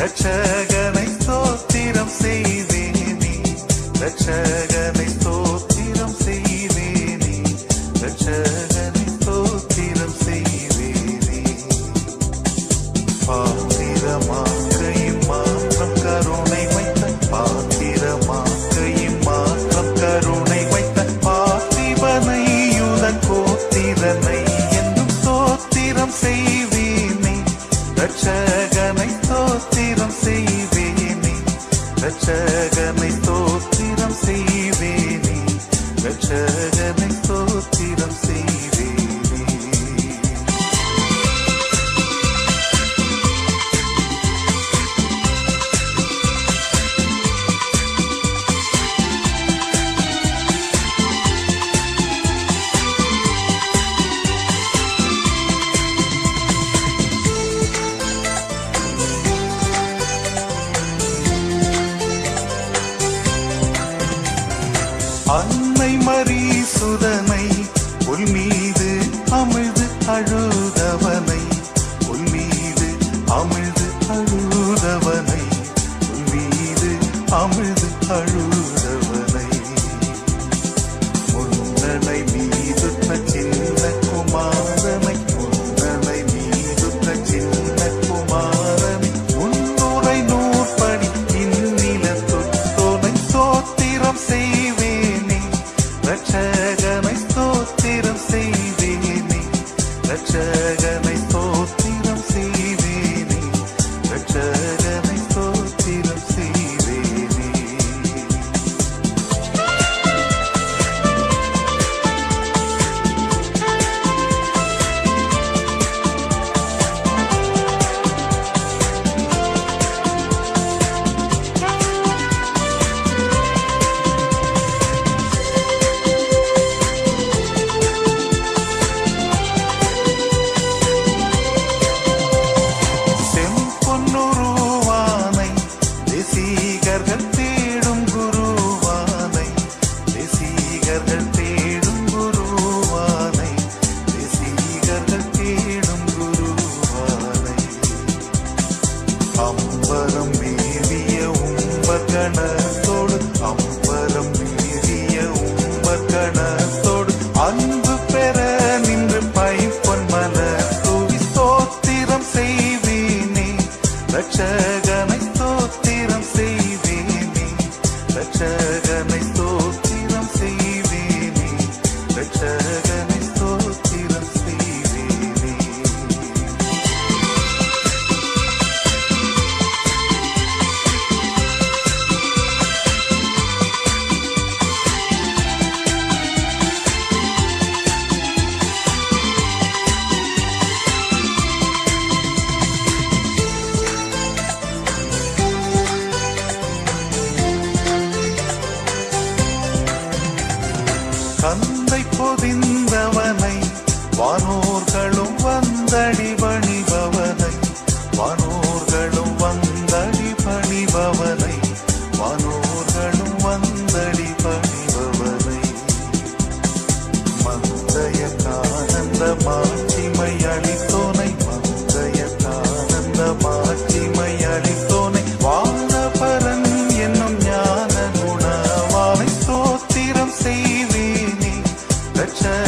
ரட்சகனை ஸ்தோத்திரம் செய்தேனி ரட்சகனை ஸ்தோத்திரம் செய்தேனி ரட்ச ரட்சகனை ஸ்தோத்திரம் செய்வேனே. ரட்சகனை ஸ்தோத்திரம் அன்னை மரீசுதனை உன் மீது அமிழ்து அழுதவனை உன் மீது அமிழ்து அழு அம்பரம் மீறிய உம்பகணத்தோடு அம்பரம் மீறிய உம்பகணத்தோடு அன்பு பெற நின்று பைப்பொன் மல தூவி சோத்திரம் செய்வீனே தந்தை பொதிந்தவனை வானோர்களும் sunshine.